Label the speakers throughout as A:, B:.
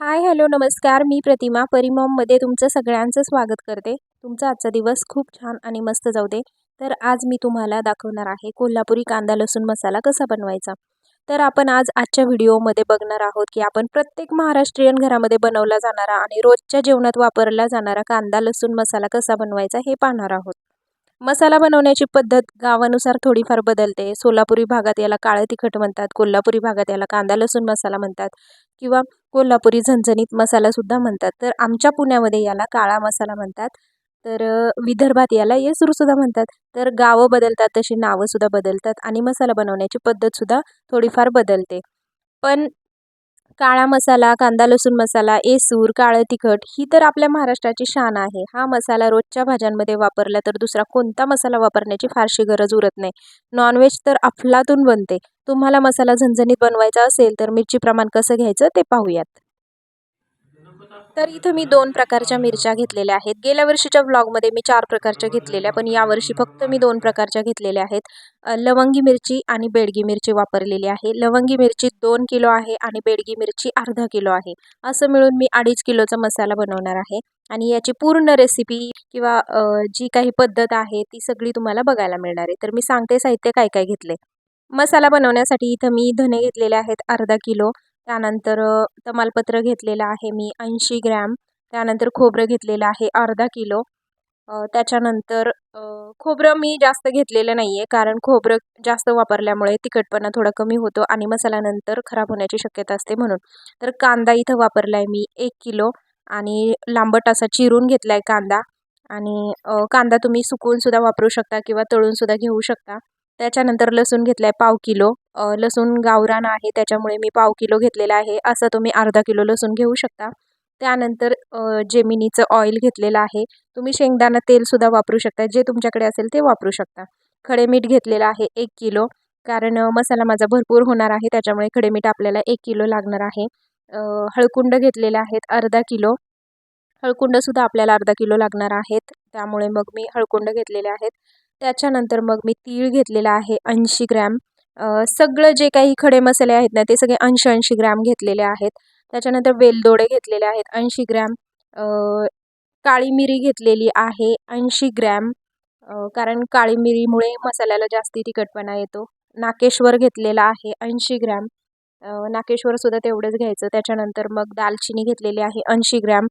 A: Hi hello नमस्कार. मी प्रतिमा परिमॉममध्ये तुमचं सगळ्यांचं स्वागत करते. तुमचा आजचा दिवस खूप छान आणि मस्त जाऊ दे. तर आज मी तुम्हाला दाखवणार आहे कोल्हापुरी कांदा लसूण मसाला कसा बनवायचा. तर आपण आज आजच्या व्हिडिओमध्ये बघणार आहोत की आपण प्रत्येक महाराष्ट्रीयन घरामध्ये बनवला जाणारा आणि रोजच्या जेवणात वापरला जाणारा कांदा लसूण मसाला कसा बनवायचा हे पाहणार आहोत. मसाला बनवण्याची पद्धत गावानुसार थोडीफार बदलते. सोलापुरी भागात याला काळं तिखट म्हणतात कोल्हापुरी भागात याला कांदा लसूण मसाला म्हणतात किंवा कोल्हापुरी झणझणीत मसालासुद्धा म्हणतात. तर आमच्या पुण्यामध्ये याला काळा मसाला म्हणतात. तर विदर्भात याला येसूरसुद्धा म्हणतात. तर गावं बदलतात तशी नावंसुद्धा बदलतात आणि मसाला बनवण्याची पद्धतसुद्धा थोडीफार बदलते. पण काळा मसाला कांदा लसूण मसाला एसूर काळं तिखट ही तर आपल्या महाराष्ट्राची शान आहे. हा मसाला रोजच्या भाज्यांमध्ये वापरला तर दुसरा कोणता मसाला वापरण्याची फारशी गरज उरत नाही. नॉनव्हेज तर अफलातून बनते. तुम्हाला मसाला झणझणीत बनवायचा असेल तर मिरची प्रमाण कसं घ्यायचं ते पाहूयात. तर इथं मी दोन प्रकारच्या मिरच्या घेतलेल्या आहेत. गेल्या वर्षीच्या ब्लॉगमध्ये मी चार प्रकारच्या घेतलेल्या पण यावर्षी फक्त मी दोन प्रकारच्या घेतलेल्या आहेत. लवंगी मिरची आणि बेडगी मिरची वापरलेली आहे. लवंगी मिरची दोन किलो आहे आणि बेडगी मिरची अर्धा किलो आहे. असं मिळून मी अडीच किलोचा मसाला बनवणार आहे. आणि याची पूर्ण रेसिपी किंवा जी काही पद्धत आहे ती सगळी तुम्हाला बघायला मिळणार आहे. तर मी सांगते साहित्य काय काय घेतले मसाला बनवण्यासाठी इथं मी धने घेतलेले आहेत अर्धा किलो. त्यानंतर तमालपत्र घेतलेलं आहे मी ऐंशी ग्रॅम. त्यानंतर खोबरं घेतलेलं आहे अर्धा किलो. त्याच्यानंतर खोबरं मी जास्त घेतलेलं नाही आहे कारण खोबरं जास्त वापरल्यामुळे तिखटपणा थोडा कमी होतो आणि मसाल्यानंतर खराब होण्याची शक्यता असते म्हणून. तर कांदा इथं वापरला आहे मी एक किलो. आणि लांबट असा चिरून घेतला आहे कांदा. आणि कांदा तुम्ही सुकवूनसुद्धा वापरू शकता किंवा तळूनसुद्धा घेऊ शकता. त्याच्यानंतर लसूण घेतला आहे पाव किलो. लसूण गावरान आहे त्याच्यामुळे मी पाव किलो घेतलेला आहे. असं तुम्ही अर्धा किलो लसूण घेऊ शकता. त्यानंतर जेमिनीचं ऑइल घेतलेलं आहे. तुम्ही शेंगदाणा तेलसुद्धा वापरू शकता. जे तुमच्याकडे असेल ते वापरू शकता. खडे मीठ घेतलेलं आहे एक किलो. कारण मसाला माझा भरपूर होणार आहे. त्याच्यामुळे खडे मीठ आपल्याला एक किलो लागणार आहे. हळकुंड घेतलेले आहेत अर्धा किलो. हळकुंडसुद्धा आपल्याला अर्धा किलो लागणार आहेत. त्यामुळे मग मी हळकुंड घेतलेले आहेत. त्याच्यानंतर मग मी तीळ घेतलेला आहे ऐंशी ग्रॅम. सगळं जे काही खडे मसाले आहेत ना ते सगळे ऐंशी ऐंशी ग्रॅम घेतलेले आहेत. त्याच्यानंतर वेलदोडे घेतलेले आहेत ऐंशी ग्रॅम. काळी मिरी घेतलेली आहे ऐंशी ग्रॅम. कारण काळी मिरीमुळे मसाल्याला जास्ती तिखटपणा येतो. नाकेश्वर घेतलेला आहे ऐंशी ग्रॅम. नाकेश्वरसुद्धा तेवढंच घ्यायचं. त्याच्यानंतर मग दालचिनी घेतलेली आहे ऐंशी ग्रॅम.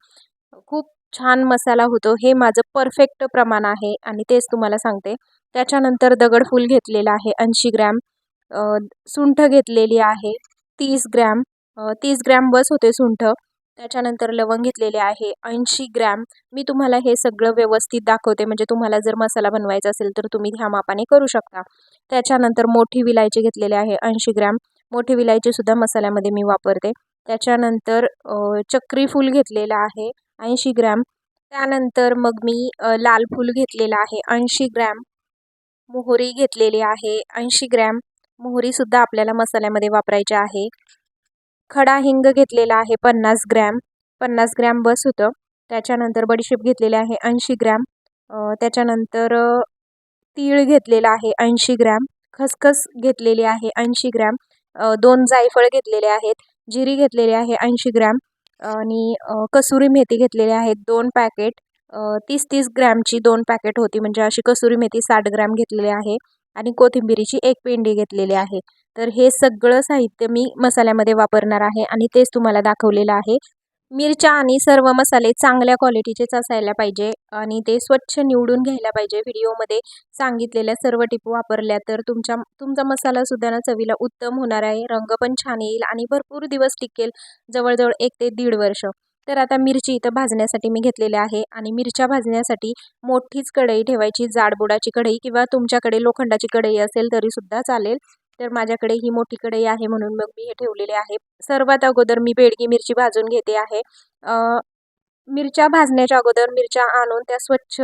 A: खूप छान मसाला होतो. हे माझं परफेक्ट प्रमाण आहे आणि तेच तुम्हाला सांगते. त्याच्यानंतर दगडफूल घेतलेलं आहे ऐंशी ग्रॅम. सुंठ घेतलेली आहे तीस ग्रॅम. तीस ग्रॅम बस होते सुंठ. त्याच्यानंतर लवंग घेतलेले आहे ऐंशी ग्रॅम. मी तुम्हाला हे सगळं व्यवस्थित दाखवते. म्हणजे तुम्हाला जर मसाला बनवायचा असेल तर तुम्ही ह्या मापाने करू शकता. त्याच्यानंतर मोठी विलायची घेतलेली आहे ऐंशी ग्रॅम. मोठी विलायचीसुद्धा मसाल्यामध्ये मी वापरते. त्याच्यानंतर चक्री फूल घेतलेलं आहे. ऐंशी ग्रॅम. त्यानंतर मग मी लाल फूल घेतलेलं आहे ऐंशी ग्रॅम मोहरी घेतलेली आहे ऐंशी ग्रॅम मोहरीसुद्धा आपल्याला मसाल्यामध्ये वापरायचे आहे. खडा हिंग घेतलेला आहे पन्नास ग्रॅम पन्नास ग्रॅम बस होतं. त्याच्यानंतर बडीशेप घेतलेली आहे ऐंशी ग्रॅम. त्याच्यानंतर तीळ घेतलेला आहे ऐंशी ग्रॅम. खसखस घेतलेली आहे ऐंशी ग्रॅम. दोन जायफळ घेतलेले आहेत जिरी घेतलेली आहे ऐंशी ग्रॅम. आणि कसुरी मेथी घेतलेली आहेत दोन पॅकेट. तीस तीस ग्रॅमची दोन पॅकेट होती म्हणजे अशी कसुरी मेथी साठ ग्रॅम घेतलेली आहे आणि कोथिंबिरीची एक पेंडी घेतलेली आहे. तर हे सगळं साहित्य मी मसाल्यामध्ये वापरणार आहे आणि तेच तुम्हाला दाखवलेलं आहे. मिरच्या आणि सर्व मसाले चांगल्या क्वालिटीचेच असायला पाहिजे आणि ते स्वच्छ निवडून घ्यायला पाहिजे. व्हिडिओमध्ये सांगितलेल्या सर्व टिप वापरल्या तर तुमच्या तुमचा मसालासुद्धा ना चवीला उत्तम होणार आहे. रंग पण छान येईल आणि भरपूर दिवस टिकेल जवळजवळ एक ते दीड वर्ष. तर आता मिरची इथं भाजण्यासाठी मी घेतलेले आहे आणि मिरच्या भाजण्यासाठी मोठीच कढई ठेवायची. जाडबुडाची कढई किंवा तुमच्याकडे लोखंडाची कढई असेल तरीसुद्धा चालेल. तर माझ्याकडे ही मोठी कढई आहे म्हणून मग मी हे ठेवलेले आहे. सर्वात अगोदर मी बेडगी मिरची भाजून घेते आहे. मिरच्या भाजण्याच्या अगोदर मिरच्या आणून त्या स्वच्छ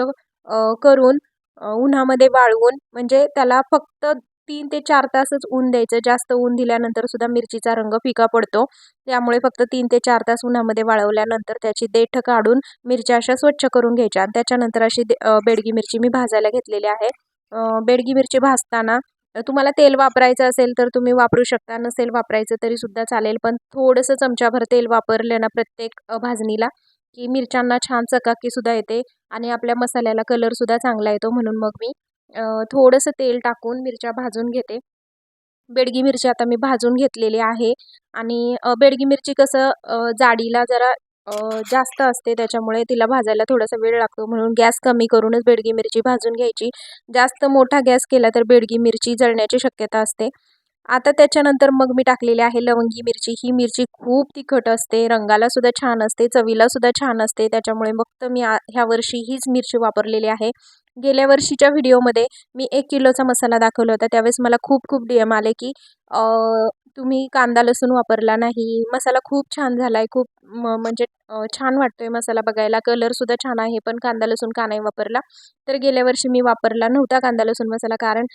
A: करून उन्हामध्ये वाळवून म्हणजे त्याला फक्त तीन ते चार तासच ऊन द्यायचं. जास्त ऊन दिल्यानंतर सुद्धा मिरचीचा रंग फिका पडतो. त्यामुळे फक्त तीन ते चार तास उन्हामध्ये वाळवल्यानंतर त्याची देठ काढून मिरच्या अशा स्वच्छ करून घ्यायच्या. त्याच्यानंतर अशी बेडगी मिरची मी भाजायला घेतलेली आहे. बेडगी मिरची भाजताना तुम्हाला तेल वापरायचं असेल तर तुम्ही वापरू शकता नसेल वापरायचं तरीसुद्धा चालेल. पण थोडंसं चमच्याभर तेल वापरलं ना प्रत्येक भाजणीला की मिरच्यांना छान चकाकीसुद्धा येते आणि आपल्या मसाल्याला कलरसुद्धा चांगला येतो. म्हणून मग मी थोडंसं तेल टाकून मिरच्या भाजून घेते. बेडगी मिरची आता मी भाजून घेतलेली आहे आणि बेडगी मिरची कसं जाडीला जरा जास्त असते. त्याच्यामुळे तिला भाजायला थोडासा वेळ लागतो. म्हणून गॅस कमी करूनच बेडगी मिरची भाजून घ्यायची. जास्त मोठा गॅस केला तर बेडगी मिरची जळण्याची शक्यता असते. आता त्याच्यानंतर मग मी टाकलेली आहे लवंगी मिरची. ही मिरची खूप तिखट असते. रंगाला सुद्धा छान असते. चवीला सुद्धा छान असते. त्याच्यामुळे मग तर मी ह्या वर्षी हीच मिरची वापरलेली आहे. गेल्या वर्षीच्या व्हिडिओमध्ये मी एक किलोचा मसाला दाखवला होता. त्यावेळेस मला खूप खूप डी एम आले की तुम्ही कांदा लसूण वापरला नाही. मसाला खूप छान झाला आहे खूप म म्हणजे छान वाटतो आहे मसाला बघायला. कलरसुद्धा छान आहे पण कांदा लसूण का नाही वापरला? तर गेल्या वर्षी मी वापरला नव्हता कांदा लसूण मसाला कारण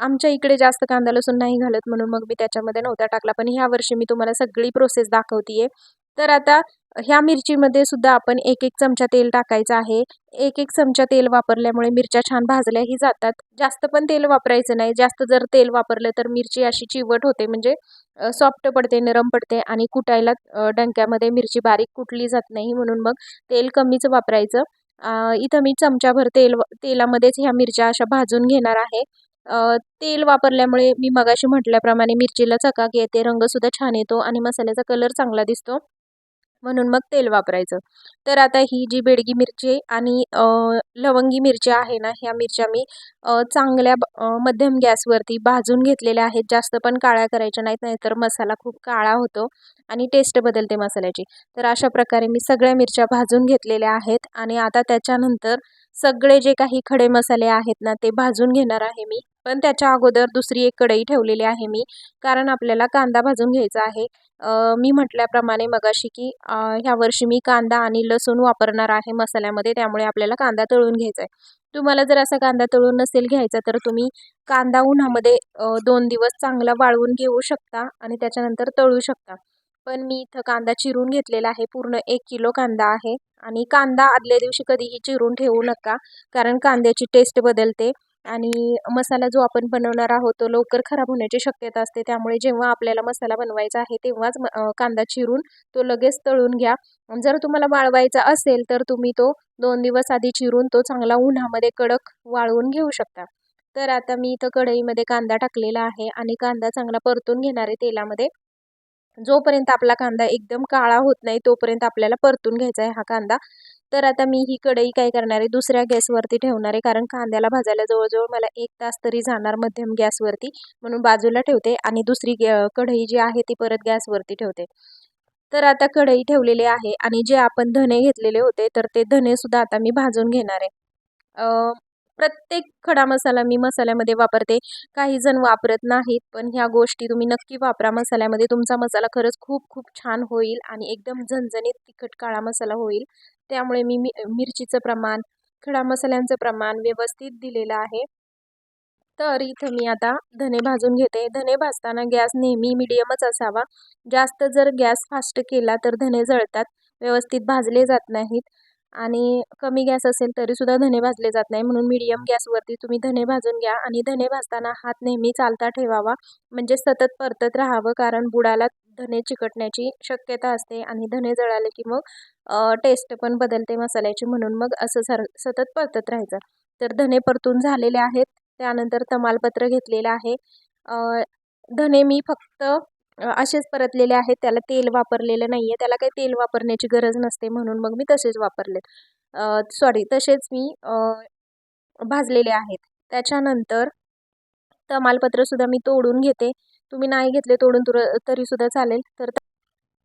A: आमच्या इकडे जास्त कांदा लसूण नाही घालत म्हणून मग मी त्याच्यामध्ये नव्हता टाकला. पण ह्या वर्षी मी तुम्हाला सगळी प्रोसेस दाखवते आहे तर आता ह्या मिरचीमध्ये सुद्धा आपण एक एक चमचा तेल टाकायचं आहे. एक एक चमचा तेल वापरल्यामुळे मिरच्या छान भाजल्याही जातात. जास्त पण तेल वापरायचं नाही. जास्त जर तेल वापरलं तर मिरची अशी चिवट होते. म्हणजे सॉफ्ट पडते नरम पडते आणि कुटायला डंक्यामध्ये मिरची बारीक कुटली जात नाही म्हणून मग तेल कमीच वापरायचं. इथं मी चमच्याभर तेल तेलामध्येच ह्या मिरच्या अशा भाजून घेणार आहे. तेल वापरल्यामुळे मी मगाशी म्हटल्याप्रमाणे मिरचीला चकाक येते रंगसुद्धा छान येतो आणि मसाल्याचा कलर चांगला दिसतो. म्हणून मग तेल वापरायचं. तर आता ही जी बेडगी मिरची आणि लवंगी मिरच्या आहे ना ह्या मिरच्या मी चांगल्या मध्यम गॅसवरती भाजून घेतलेल्या आहेत. जास्त पण काळ्या करायच्या नाहीत नाहीतर मसाला खूप काळा होतो आणि टेस्ट बदलते मसाल्याची. तर अशा प्रकारे मी सगळ्या मिरच्या भाजून घेतलेल्या आहेत आणि आता त्याच्यानंतर सगळे जे काही खडे मसाले आहेत ना ते भाजून घेणार आहे मी. पण त्याच्या अगोदर दुसरी एक कढई ठेवलेली आहे मी कारण आपल्याला कांदा भाजून घ्यायचा आहे. मी म्हटल्याप्रमाणे मगाशी की ह्या वर्षी मी कांदा आणि लसूण वापरणार आहे मसाल्यामध्ये त्यामुळे आपल्याला कांदा तळून घ्यायचा आहे तुम्हाला जर असा कांदा तळून नसेल घ्यायचा तर तुम्ही कांदा उन्हामध्ये दोन दिवस चांगला वाळवून घेऊ शकता आणि त्याच्यानंतर तळू शकता. पण मी इथं कांदा चिरून घेतलेला आहे पूर्ण एक किलो कांदा आहे. आणि कांदा आदल्या दिवशी कधीही चिरून ठेवू नका कारण कांद्याची टेस्ट बदलते. आणि मसाला जो आपण बनवणार आहोत तो लवकर खराब होण्याची शक्यता असते. त्यामुळे जेव्हा आपल्याला मसाला बनवायचा आहे तेव्हाच कांदा चिरून तो लगेच तळून घ्या. जर तुम्हाला वाळवायचा असेल तर तुम्ही तो दोन दिवस आधी चिरून तो चांगला उन्हामध्ये कडक वाळवून घेऊ शकता. तर आता मी इथं कढईमध्ये कांदा टाकलेला आहे आणि कांदा चांगला परतून घेणार आहे तेलामध्ये. जोपर्यंत आपला कांदा एकदम काळा होत नाही तोपर्यंत आपल्याला परतून घ्यायचा आहे हा कांदा. तर आता मी ही कढई काय करणार आहे? दुसऱ्या गॅसवरती ठेवणार आहे. कारण कांद्याला भाजायला जवळजवळ मला एक तास तरी जाणार मध्यम गॅसवरती. म्हणून बाजूला ठेवते आणि दुसरी गॅ कढई जी आहे ती परत गॅसवरती ठेवते. तर आता कढई ठेवलेली आहे आणि जे आपण धने घेतलेले होते तर ते धनेसुद्धा आता मी भाजून घेणार आहे. प्रत्येक खडा मसाला मी मसाल्यामध्ये वापरते. काही जण वापरत नाहीत पण ह्या गोष्टी तुम्ही नक्की वापरा. मसाल्यामध्ये तुमचा मसाला खरंच खूप खूप छान होईल आणि एकदम झणझणीत तिखट काळा मसाला होईल. त्यामुळे मी मिरचीचं प्रमाण खडा मसाल्यांचं प्रमाण व्यवस्थित दिलेलं आहे. तर इथं मी आता धने भाजून घेते. धने भाजताना गॅस नेहमी मिडियमच असावा. जास्त जर गॅस फास्ट केला तर धने जळतात व्यवस्थित भाजले जात नाहीत. आणि कमी गॅस असेल तरीसुद्धा धने भाजले जात नाही. म्हणून मीडियम गॅसवरती तुम्ही धने भाजून घ्या. आणि धने भाजताना हात नेहमी चालता ठेवावा. म्हणजे सतत परतत राहावं. कारण बुडाला धने चिकटण्याची शक्यता असते आणि धने जळाले की मग टेस्ट पण बदलते मसाल्याची म्हणून मग असं सर सतत परतत राहायचं. तर धने परतून झालेले आहेत त्यानंतर तमालपत्र घेतलेलं आहे. धने मी फक्त असेच परतलेले आहेत त्याला तेल वापरलेलं नाही आहे त्याला काही तेल वापरण्याची गरज नसते म्हणून मग मी तसेच वापरलेत. सॉरी तसेच मी भाजलेले आहेत. त्याच्यानंतर तमालपत्रसुद्धा मी तोडून घेते. तुम्ही नाही घेतले तोडून तुर तरीसुद्धा चालेल. तर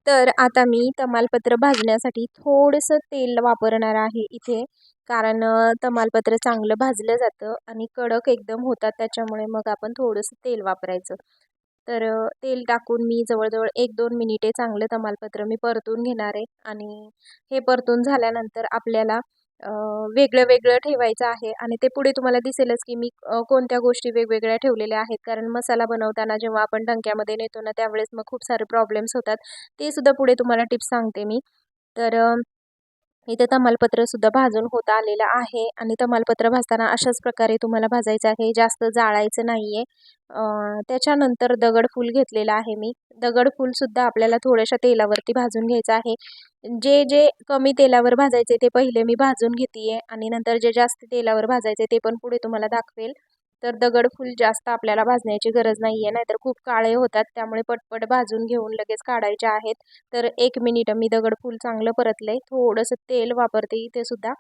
A: तर आता मी तमालपत्र भाजण्यासाठी थोडंसं तेल वापरणार आहे इथे. कारण तमालपत्र चांगलं भाजलं जातं आणि कडक एकदम होतात. त्याच्यामुळे मग आपण थोडंसं तेल वापरायचं. तर तेल टाकून मी जवळजवळ एक दोन मिनिटे चांगलं तमालपत्र मी परतून घेणार आहे. आणि हे परतून झाल्यानंतर आपल्याला वेगळं वेगळं ठेवायचं आहे आणि ते पुढे तुम्हाला दिसेलच की मी कोणत्या गोष्टी वेगवेगळ्या ठेवलेल्या आहेत. कारण मसाला बनवताना जेव्हा आपण डंक्यामध्ये नेतो ना त्यावेळेस मग खूप सारे प्रॉब्लेम्स होतात. ते सुद्धा पुढे तुम्हाला टिप्स सांगते मी. तर इथे इथे तमालपत्रसुद्धा भाजून होत आलेलं आहे. आणि तमालपत्र भाजताना अशाच प्रकारे तुम्हाला भाजायचं आहे. जास्त जाळायचं नाही आहे त्याच्यानंतर दगडफूल घेतलेलं आहे मी. दगडफूलसुद्धा आपल्याला थोड्याशा तेलावरती भाजून घ्यायचं आहे. जे जे कमी तेलावर भाजायचे ते पहिले मी भाजून घेते आहे आणि नंतर जे जास्त तेलावर भाजायचे ते पण पुढे तुम्हाला दाखवेल. तर दगडफूल जास्त आपल्याला भाजण्याची गरज नाही आहे नाहीतर खूप काळे होतात त्यामुळे पटपट भाजून घेऊन लगेच काढायचे आहेत. तर एक मिनिट मी दगडफूल चांगलं परतलं आहे थोडंसं तेल वापरते इथे सुद्धा.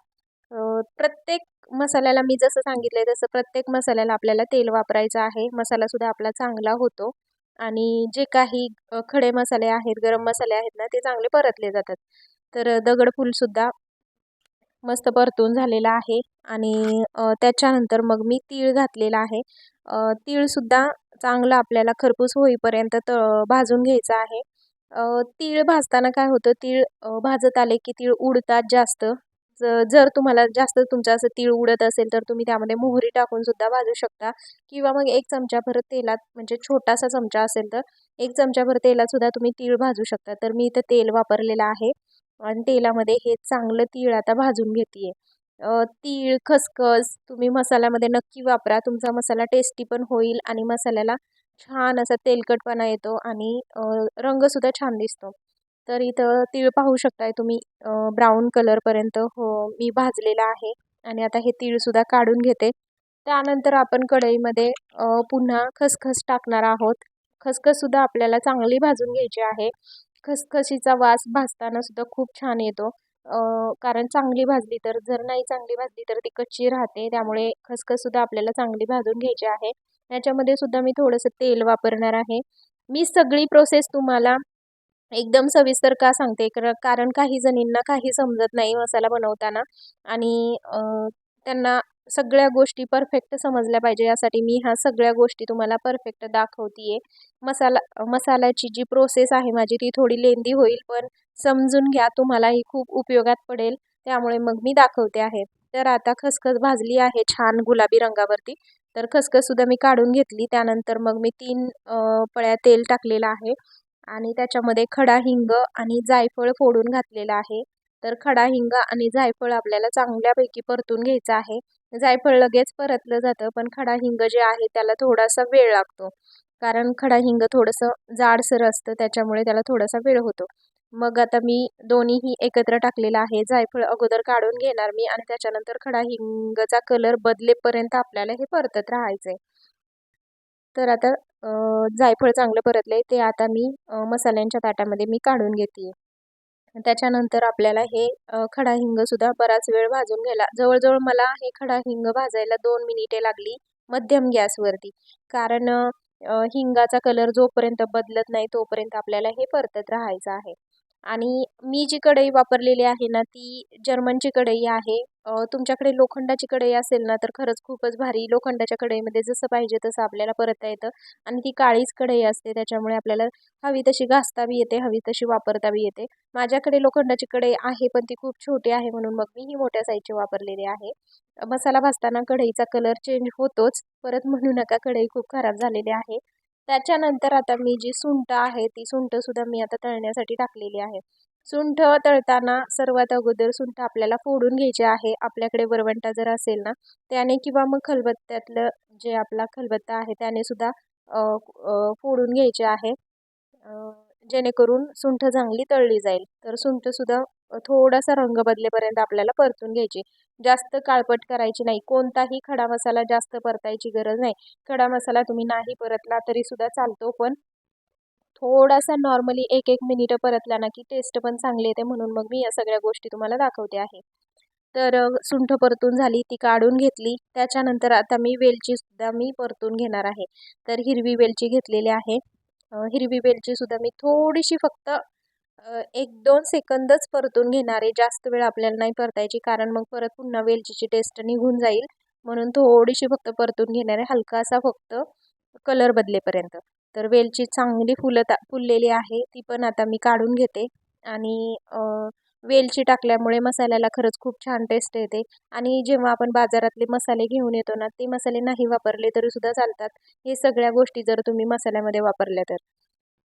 A: प्रत्येक मसाल्याला मी जसं सांगितलं आहे तसं प्रत्येक मसाल्याला आपल्याला तेल वापरायचं आहे. मसालासुद्धा आपला चांगला होतो. आणि जे काही खडे मसाले आहेत गरम मसाले आहेत ना ते चांगले परतले जातात. तर दगडफूलसुद्धा मस्त परतून झालेला आहे आणि त्याच्यानंतर मग मी तीळ घातलेला आहे. तीळसुद्धा चांगलं आपल्याला खरपूस होईपर्यंत त भाजून घ्यायचं आहे. तीळ भाजताना काय होतं तीळ भाजत आले की तीळ उडतात जास्त. जर तुम्हाला जास्त तुमचं असं तीळ उडत असेल तर तुम्ही त्यामध्ये मोहरी टाकून सुद्धा भाजू शकता. किंवा मग एक चमच्याभर तेलात म्हणजे छोटासा चमचा असेल तर एक चमच्याभर तेलात सुद्धा तुम्ही तीळ भाजू शकता. तर मी इथं तेल वापरलेलं आहे. आणि तेलामध्ये हे चांगलं तीळ आता भाजून घेते तीळ खसखस तुम्ही मसाल्यामध्ये नक्की वापरा. तुमचा मसाला टेस्टी पण होईल आणि मसाल्याला छान असा तेलकटपणा येतो आणि रंगसुद्धा छान दिसतो. तर इथं तीळ पाहू शकताय तुम्ही ब्राऊन कलरपर्यंत हो मी भाजलेला आहे आणि आता हे तीळसुद्धा काढून घेते. त्यानंतर आपण कढईमध्ये पुन्हा खसखस टाकणार आहोत. खसखससुद्धा आपल्याला चांगली भाजून घ्यायची आहे. खसखशीचा वास भाजताना सुद्धा खूप छान येतो. कारण चांगली भाजली तर जर नाही चांगली भाजली तर ती कच्ची राहते. त्यामुळे खसखससुद्धा आपल्याला चांगली भाजून घ्यायची आहे. याच्यामध्ये सुद्धा मी थोडंसं तेल वापरणार आहे. मी सगळी प्रोसेस तुम्हाला एकदम सविस्तर का सांगते? कारण काही जणींना काही समजत नाही मसाला बनवताना. आणि त्यांना सगळ्या गोष्टी परफेक्ट समजल्या पाहिजे. यासाठी मी ह्या सगळ्या गोष्टी तुम्हाला परफेक्ट दाखवते आहे मसाला मसाल्याची जी प्रोसेस आहे माझी ती थोडी लेंदी होईल पण समजून घ्या तुम्हालाही खूप उपयोगात पडेल. त्यामुळे मग मी दाखवते आहे. तर आता खसखस भाजली आहे छान गुलाबी रंगावरती. तर खसखससुद्धा मी काढून घेतली. त्यानंतर मग मी तीन पळ्या तेल टाकलेलं आहे. आणि त्याच्यामध्ये खडा हिंग आणि जायफळ फोडून घातलेलं आहे. तर खडा हिंग आणि जायफळ आपल्याला चांगल्यापैकी परतून घ्यायचं आहे. जायफळ लगेच परतलं जातं पण खडा हिंग जे आहे त्याला थोडासा वेळ लागतो. कारण खडा हिंग थोडंसं जाडसर असतं त्याच्यामुळे त्याला थोडासा वेळ होतो. मग आता मी दोन्हीही एकत्र टाकलेलं आहे. जायफळ अगोदर काढून घेणार मी आणि त्याच्यानंतर खडा हिंगचा कलर बदलेपर्यंत आपल्याला हे परतत राहायचं आहे तर आता जायफळ चांगलं परतलं ते आता मी मसाल्यांच्या ताटामध्ये मी काढून घेते त्याच्यानंतर आपल्याला हे खडा हिंगसुद्धा बराच वेळ भाजून घ्यायला. जवळजवळ मला हे खडा हिंग भाजायला दोन मिनिटे लागली मध्यम गॅसवरती. कारण हिंगाचा कलर जोपर्यंत बदलत नाही तोपर्यंत आपल्याला हे परतत राहायचं आहे. आणि मी जी कढई वापरलेली आहे ना ती जर्मनची कढई आहे. तुमच्याकडे लोखंडाची कढई असेल ना तर खरंच खूपच भारी लोखंडाच्या कढईमध्ये जसं पाहिजे तसं आपल्याला परतता येतं. आणि ती काळीच कढई असते त्याच्यामुळे आपल्याला हवी तशी घासता बी येते हवी तशी वापरता बी येते. माझ्याकडे लोखंडाची कढई आहे पण ती खूप छोटी आहे म्हणून मग मी ही मोठ्या साईजची वापरलेली आहे. मसाला भाजताना कढईचा कलर चेंज होतोच. परत म्हणू नका कढई खूप खराब झालेली आहे. त्याच्यानंतर आता मी जी सुंठ आहे ती सुंठसुद्धा मी आता तळण्यासाठी टाकलेली आहे. सुंठ तळताना सर्वात अगोदर सुंठ आपल्याला फोडून घ्यायचे आहे. आपल्याकडे वरवंटा जर असेल ना त्याने किंवा मग खलबत्त्यातलं जे आपला खलबत्ता आहे त्याने सुद्धा फोडून घ्यायचे आहे. जेणेकरून सुंठ चांगली तळली जाईल. तर सुंठसुद्धा थोडासा रंग बदलेपर्यंत आपल्याला परतून घ्यायची. जास्त काळपट करायची नाही. कोणताही खडा मसाला जास्त परतायची गरज नाही. खडा मसाला तुम्ही नाही परतला तरी सुद्धा चालतो पण थोडासा नॉर्मली एक एक मिनिटं परतला ना की टेस्ट पण चांगली येते म्हणून मग मी या सगळ्या गोष्टी तुम्हाला दाखवते आहे. तर सुंठ परतून झाली ती काढून घेतली. त्याच्यानंतर आता मी वेलचीसुद्धा मी परतून घेणार आहे. तर हिरवी वेलची घेतलेली आहे. हिरवी वेलची सुद्धा मी थोडीशी फक्त एक दोन सेकंदच परतून घेणारे जास्त वेळ आपल्याला नाही परतायची कारण मग परत पुन्हा वेलचीची टेस्ट निघून जाईल. म्हणून थोडीशी फक्त परतून घेणारे हलका हलकासा फक्त कलर बदलेपर्यंत. तर वेलची चांगली फुलत फुललेली आहे ती पण आता मी काढून घेते. आणि वेलची टाकल्यामुळे मसाल्याला खरंच खूप छान टेस्ट येते. आणि जेव्हा आपण बाजारातले मसाले घेऊन येतो ना ते मसाले नाही वापरले तरी सुद्धा चालतात. हे सगळ्या गोष्टी जर तुम्ही मसाल्यामध्ये वापरल्या तर.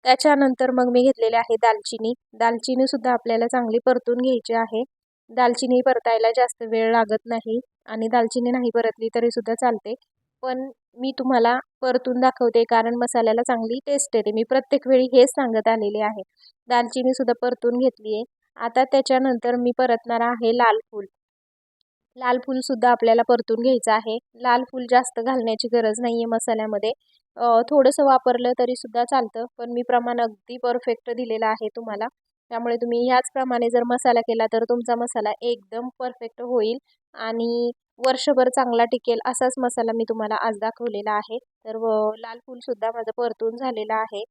A: त्याच्यानंतर मग मी घेतलेले आहे दालचिनी. दालचिनीसुद्धा आपल्याला चांगली परतून घ्यायची आहे. दालचिनी परतायला जास्त वेळ लागत नाही आणि दालचिनी नाही परतली तरीसुद्धा चालते. पण मी तुम्हाला परतून दाखवते कारण मसाल्याला चांगली टेस्ट येते. मी प्रत्येक वेळी हेच सांगत आलेले आहे. दालचिनीसुद्धा परतून घेतली आहे आता त्याच्यानंतर मी परतणार आहे लाल फूल. लाल फूलसुद्धा आपल्याला परतून घ्यायचं आहे. लाल फूल जास्त घालण्याची गरज नाही आहे मसाल्यामध्ये. थोडंसं वापरलं तरीसुद्धा चालतं पण मी प्रमाण अगदी परफेक्ट दिलेलं आहे तुम्हाला. त्यामुळे तुम्ही ह्याचप्रमाणे जर मसाला केला तर तुमचा मसाला एकदम परफेक्ट होईल आणि वर्षभर चांगला टिकेल असाच मसाला मी तुम्हाला आज दाखवलेला आहे. तर व लाल फूलसुद्धा माझं परतून झालेलं आहे.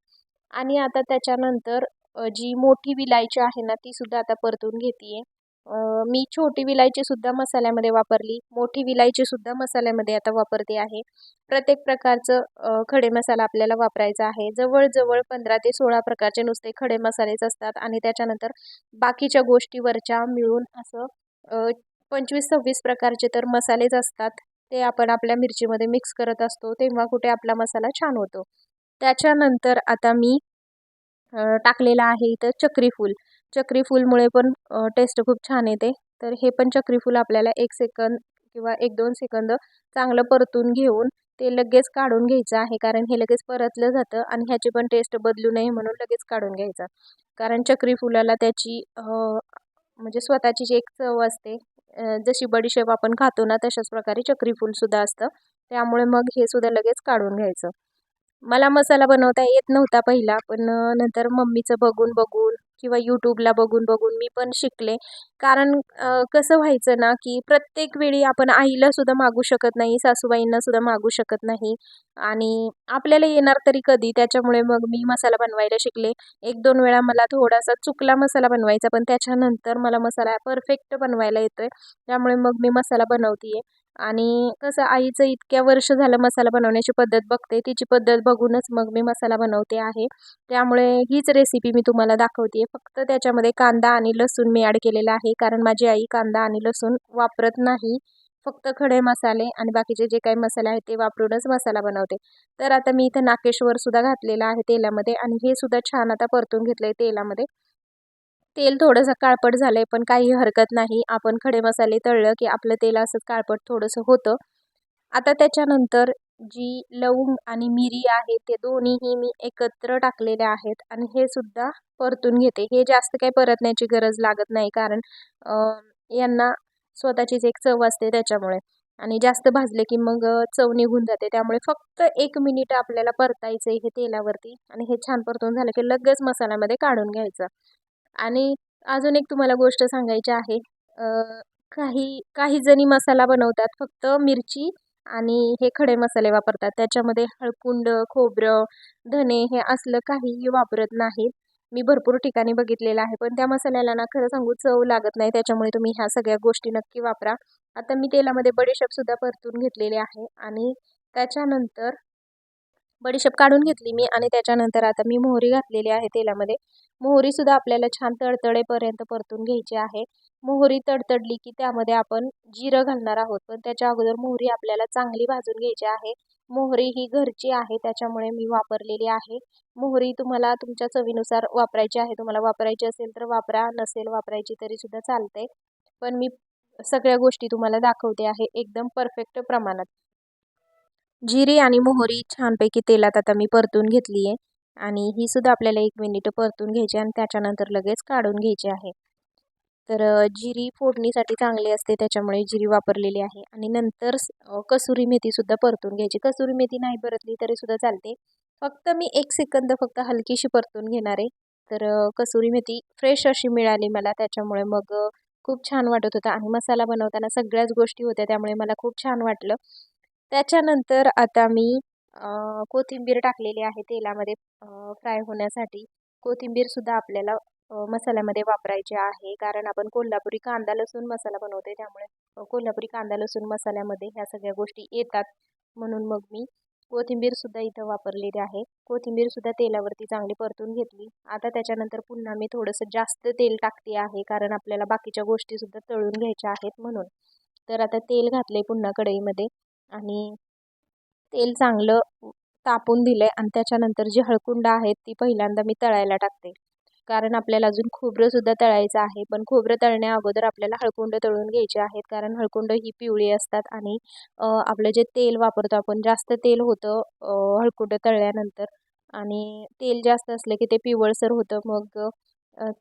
A: आणि आता त्याच्यानंतर जी मोठी विलायची आहे ना तीसुद्धा आता परतून घेते आहे मी छोटी विलायचीसुद्धा मसाल्यामध्ये वापरली. मोठी विलायचीसुद्धा मसाल्यामध्ये आता वापरते आहे. प्रत्येक प्रकारचं खडे मसाला आपल्याला वापरायचा आहे. जवळजवळ पंधरा ते सोळा प्रकारचे नुसते खडे मसालेच असतात आणि त्याच्यानंतर बाकीच्या गोष्टीवरच्या मिळून असं पंचवीस सव्वीस प्रकारचे तर मसालेच असतात. ते आपण आपल्या मिरचीमध्ये मिक्स करत असतो तेव्हा कुठे आपला मसाला छान होतो. त्याच्यानंतर आता मी टाकलेला आहे इथं चक्रीफूल. चक्रीफूलमुळे पण टेस्ट खूप छान येते. तर हे पण चक्रीफूल आपल्याला एक सेकंद किंवा एक दोन सेकंद चांगलं परतून घेऊन ते लगेच काढून घ्यायचं आहे. कारण हे लगेच परतलं जातं आणि ह्याची पण टेस्ट बदलू नये म्हणून लगेच काढून घ्यायचं. कारण चक्री फुलाला त्याची म्हणजे स्वतःची जी एक चव असते जशी बडीशेप आपण खातो ना तशाच प्रकारे चक्रीफूलसुद्धा असतं. त्यामुळे मग हे सुद्धा लगेच काढून घ्यायचं. मला मसाला बनवता येत नव्हता पहिला पण नंतर मम्मीचं बघून बघून किंवा यूट्यूबला बघून बघून मी पण शिकले. कारण कसं व्हायचं ना की प्रत्येक वेळी आपण आईला सुद्धा मागू शकत नाही सासूबाईंना सुद्धा मागू शकत नाही. आणि आपल्याला येणार तरी कधी त्याच्यामुळे मग मी मसाला बनवायला शिकले. एक दोन वेळा मला थोडासा चुकला मसाला बनवायचा पण त्याच्यानंतर मला मसाला परफेक्ट बनवायला येतो आहे त्यामुळे मग मी मसाला बनवते आहे आणि कसं आईचं इतक्या वर्ष झालं मसाला बनवण्याची पद्धत बघते तिची पद्धत बघूनच मग मी मसाला बनवते आहे. त्यामुळे हीच रेसिपी मी तुम्हाला दाखवते फक्त त्याच्यामध्ये कांदा आणि लसूण मी ॲड केलेला आहे कारण माझी आई कांदा आणि लसूण वापरत नाही. फक्त खडे मसाले आणि बाकीचे जे काही मसाले आहेत ते वापरूनच मसाला बनवते. तर आता मी इथं नाकेश्वर सुद्धा घातलेला आहे तेलामध्ये आणि हे सुद्धा छान आता परतून घेतलं आहे तेलामध्ये. तेल थोडंसं काळपट झालं आहे पण काही हरकत नाही. आपण खडे मसाले तळलं की आपलं तेल असंच काळपट थोडंसं होतं. आता त्याच्यानंतर जी लवंग आणि मिरी आहे ते दोन्हीही मी एकत्र टाकलेले आहेत आणि हे सुद्धा परतून घेते. हे जास्त काही परतण्याची गरज लागत नाही कारण यांना स्वतःचीच एक चव असते त्याच्यामुळे. आणि जास्त भाजले की मग चव निघून जाते. त्यामुळे फक्त एक मिनिट आपल्याला परतायचं आहे हे तेलावरती आणि हे छान परतून झालं की लगेच मसाल्यामध्ये काढून घ्यायचं. आणि अजून एक तुम्हाला गोष्ट सांगायची आहे. काही काही जणी मसाला बनवतात फक्त मिरची आणि हे खडे मसाले वापरतात. त्याच्यामध्ये हळकुंड खोबरं धने हे असलं काहीही वापरत नाहीत मी भरपूर ठिकाणी बघितलेलं आहे. पण त्या मसाल्याला ना खरं सांगू चव लागत नाही. त्याच्यामुळे तुम्ही ह्या सगळ्या गोष्टी नक्की वापरा. आता मी तेलामध्ये बडीशेपसुद्धा परतून घेतलेले आहे. आणि त्याच्यानंतर बडीशेप काढून घेतली मी आणि त्याच्यानंतर आता मी मोहरी घातलेली आहे तेलामध्ये. मोहरीसुद्धा आपल्याला छान तडतडेपर्यंत परतून घ्यायची आहे. मोहरी तडतडली की त्यामध्ये आपण जिरं घालणार आहोत पण त्याच्या अगोदर मोहरी आपल्याला चांगली भाजून घ्यायची आहे. मोहरी ही घरची आहे त्याच्यामुळे मी वापरलेली आहे. मोहरी तुम्हाला तुमच्या चवीनुसार वापरायची आहे. तुम्हाला वापरायची असेल तर वापरा नसेल वापरायची तरीसुद्धा चालते पण मी सगळ्या गोष्टी तुम्हाला दाखवते आहे एकदम परफेक्ट प्रमाणात. जिरी आणि मोहरी छानपैकी तेलात आता मी परतून घेतली आहे आणि ही सुद्धा आपल्याला एक मिनिट परतून घ्यायची आणि त्याच्यानंतर लगेच काढून घ्यायची आहे. तर जिरी फोडणीसाठी चांगली असते त्याच्यामुळे जिरी वापरलेली आहे. आणि नंतर कसुरी मेथीसुद्धा परतून घ्यायची. कसुरी मेथी नाही परतली तरीसुद्धा चालते. फक्त मी एक सेकंद फक्त हलकीशी परतून घेणार आहे. तर कसुरी मेथी फ्रेश अशी मिळाली मला त्याच्यामुळे मग खूप छान वाटत होतं. आणि मसाला बनवताना सगळ्याच गोष्टी होत्या त्यामुळे मला खूप छान वाटलं. त्याच्यानंतर आता मी कोथिंबीर टाकलेली आहे तेलामध्ये फ्राय होण्यासाठी. कोथिंबीरसुद्धा आपल्याला मसाल्यामध्ये वापरायची आहे. कारण आपण कोल्हापुरी कांदा लसूण मसाला बनवते त्यामुळे कोल्हापुरी कांदा लसूण मसाल्यामध्ये ह्या सगळ्या गोष्टी येतात. म्हणून मग मी कोथिंबीरसुद्धा इथं वापरलेली आहे. कोथिंबीरसुद्धा तेलावरती चांगली परतून घेतली. आता त्याच्यानंतर पुन्हा मी थोडंसं जास्त तेल टाकते आहे. कारण आपल्याला बाकीच्या गोष्टीसुद्धा तळून घ्यायच्या आहेत म्हणून. तर आता तेल घातले पुन्हा कढईमध्ये. आणि तेल चांगलं तापून दिलं आहे आणि त्याच्यानंतर जी हळकुंड आहेत ती पहिल्यांदा मी तळायला टाकते. कारण आपल्याला अजून खोबरंसुद्धा तळायचं आहे. पण खोबरं तळण्या अगोदर आपल्याला हळकुंड तळून घ्यायचे आहेत. कारण हळकुंड ही पिवळी असतात आणि आपलं जे तेल वापरतो आपण जास्त तेल होतं हळकुंड तळल्यानंतर. आणि तेल जास्त असलं की ते पिवळसर होतं. मग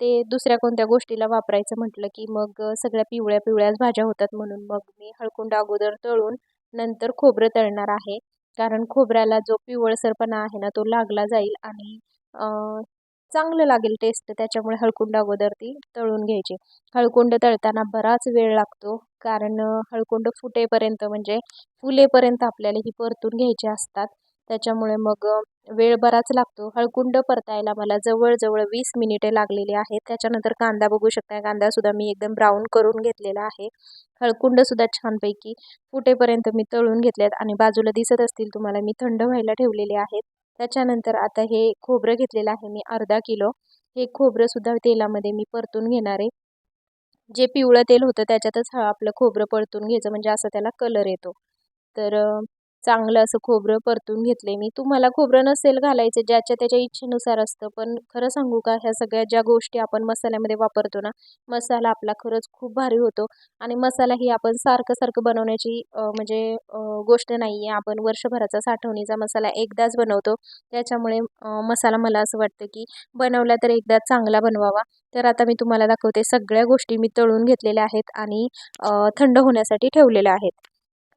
A: ते दुसऱ्या कोणत्या गोष्टीला वापरायचं म्हटलं की मग सगळ्या पिवळ्या पिवळ्याच भाज्या होतात म्हणून. मग मी हळकुंड अगोदर तळून नंतर खोबरं तळणार आहे. कारण खोबऱ्याला जो पिवळसरपणा आहे ना तो लागला जाईल आणि चांगलं लागेल टेस्ट त्याच्यामुळे हळकुंड अगोदर ती तळून घ्यायची. हळकुंड तळताना बराच वेळ लागतो. कारण हळकुंड फुटेपर्यंत म्हणजे फुलेपर्यंत आपल्याला ही परतून घ्यायची असतात. त्याच्यामुळे मग वेळ बराच लागतो. हळकुंड परतायला मला जवळजवळ वीस मिनिटे लागलेली आहेत. त्याच्यानंतर कांदा बघू शकता कांदासुद्धा मी एकदम ब्राऊन करून घेतलेला आहे. हळकुंडसुद्धा छानपैकी फुटेपर्यंत मी तळून घेतलेत आणि बाजूला दिसत असतील तुम्हाला मी थंड व्हायला ठेवलेले आहेत. त्याच्यानंतर आता हे खोबरं घेतलेलं आहे मी अर्धा किलो. हे खोबरंसुद्धा तेलामध्ये मी परतून घेणार आहे. जे पिवळं तेल होतं त्याच्यातच हा आपलं खोबरं परतून घ्यायचं. म्हणजे असं त्याला कलर येतो. तर चांगलं असं खोबरं परतून घेतले मी. तुम्हाला खोबरं नसेल घालायचं ज्याच्या त्याच्या इच्छेनुसार असतं पण खरं सांगू का ह्या सगळ्या ज्या गोष्टी आपण मसाल्यामध्ये वापरतो ना मसाला आपला खरंच खूप भारी होतो. आणि मसाला ही आपण सारखं सारखं बनवण्याची म्हणजे गोष्ट नाही आहे आपण वर्षभराचा साठवणीचा मसाला एकदाच बनवतो. त्याच्यामुळे मसाला मला असं वाटतं की बनवला तर एकदा चांगला बनवावा. तर आता मी तुम्हाला दाखवते सगळ्या गोष्टी मी तळून घेतलेल्या आहेत आणि थंड होण्यासाठी ठेवलेल्या आहेत.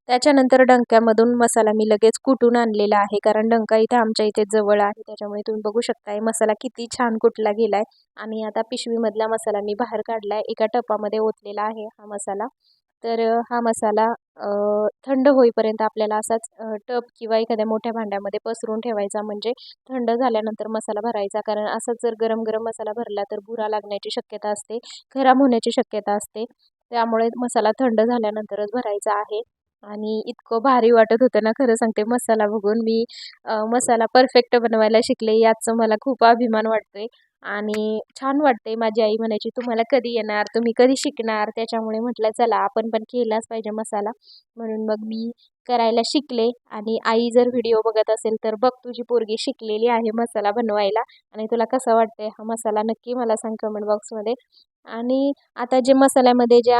A: त्याच्यानंतर डंक्यामधून मसाला मी लगेच कुटून आणलेला आहे कारण डंका इथे आमच्या इथे जवळ आहे त्याच्यामुळे तुम्ही बघू शकताय मसाला किती छान कुटला गेला आहे आणि आता पिशवीमधला मसाला मी बाहेर काढला आहे एका टपामध्ये ओतलेला आहे हा मसाला. तर हा मसाला थंड होईपर्यंत आपल्याला असाच टप किंवा एखाद्या मोठ्या भांड्यामध्ये पसरून ठेवायचा म्हणजे थंड झाल्यानंतर मसाला भरायचा. कारण असाच जर गरम गरम मसाला भरला तर बुरा लागण्याची शक्यता असते खराब होण्याची शक्यता असते. त्यामुळे मसाला थंड झाल्यानंतरच भरायचा आहे. आणि इतकं भारी वाटत होतं ना खरं सांगते मसाला बघून मी मसाला परफेक्ट बनवायला शिकले याचं मला खूप अभिमान वाटतोय. आणि छान वाटते माझी आई म्हणायची तुम्हाला कधी येणार? तुम्ही कधी शिकणार? त्याच्यामुळे म्हटलं चला आपण पण केलाच पाहिजे मसाला. म्हणून मग मी करायला शिकले. आणि आई जर व्हिडिओ बघत असेल तर बघ तुझी पोरगी शिकलेली आहे मसाला बनवायला. आणि तुला कसं वाटतंय हा मसाला नक्की मला सांग कमेंट बॉक्समध्ये आणि आता जे मसाल्यामध्ये ज्या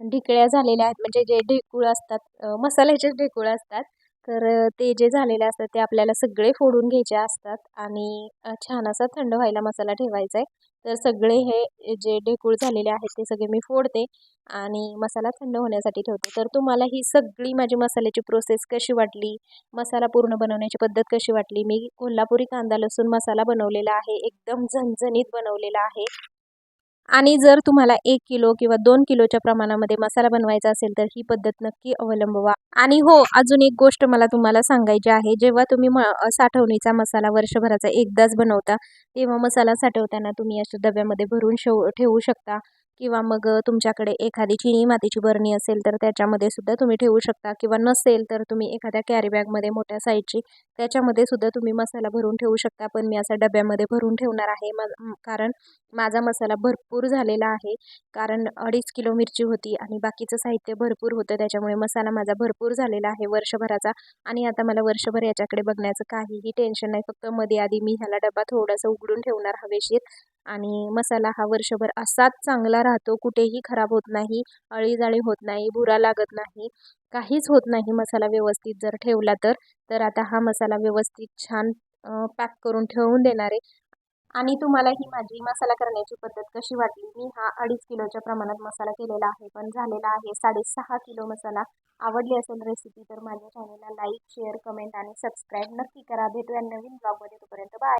A: ढिकळ्या झालेल्या आहेत. म्हणजे जे ढेकूळ असतात मसाल्याचेच ढेकूळ असतात तर ते जे झालेले असतात ते आपल्याला सगळे फोडून घ्यायचे असतात आणि छान असा थंड व्हायला मसाला ठेवायचा आहे तर सगळे हे जे ढेकूळ झालेले आहेत ते सगळे मी फोडते आणि मसाला थंड होण्यासाठी ठेवते. तर तुम्हाला ही सगळी माझी मसाल्याची प्रोसेस कशी वाटली? मसाला पूर्ण बनवण्याची पद्धत कशी वाटली? मी कोल्हापुरी कांदा लसूण मसाला बनवलेला आहे. एकदम झणझणीत बनवलेला आहे. आणि जर तुम्हाला एक किलो किंवा दोन किलोच्या प्रमाणामध्ये मसाला बनवायचा असेल तर ही पद्धत नक्की अवलंबवा. आणि हो अजून एक गोष्ट मला तुम्हाला सांगायची आहे. जेव्हा तुम्ही म साठवणीचा मसाला वर्षभराचा एकदाच बनवता तेव्हा मसाला साठवताना तुम्ही अशा डब्यामध्ये भरून शेव ठेवू शकता. किंवा मग तुमच्याकडे एखादी चिनी मातीची बरणी असेल तर त्याच्यामध्ये सुद्धा तुम्ही ठेवू शकता. किंवा नसेल तर तुम्ही एखाद्या कॅरी बॅगमध्ये मोठ्या साईजची त्याच्यामध्ये सुद्धा तुम्ही मसाला भरून ठेवू शकता. पण मी असा डब्यामध्ये भरून ठेवणार आहे. कारण माझा मसाला भरपूर झालेला आहे. कारण अडीच किलो मिरची होती आणि बाकीचं साहित्य भरपूर होतं. त्याच्यामुळे मसाला माझा भरपूर झालेला आहे वर्षभराचा. आणि आता मला वर्षभर याच्याकडे बघण्याचं काहीही टेन्शन नाही. फक्त मध्ये आधी मी ह्याला डबा थोडासा उघडून ठेवणार हवेशीर. आणि मसाला हा वर्षभर असाच चांगला राहतो कुठेही खराब होत नाही अळीजाळी होत नाही बुरा लागत नाही काहीच होत नाही मसाला व्यवस्थित जर ठेवला तर. तर आता हा मसाला व्यवस्थित छान पॅक करून ठेवून देणार आहे. आणि तुम्हाला ही माझी मसाला करण्याची पद्धत कशी वाटली? मी हा अडीच किलोच्या प्रमाणात मसाला केलेला आहे पण झालेला आहे साडेसहा किलो मसाला. आवडली असेल रेसिपी तर माझ्या चॅनलला लाईक शेअर कमेंट आणि सबस्क्राईब नक्की करा. भेटूया नवीन ब्लॉगमध्ये तोपर्यंत बाय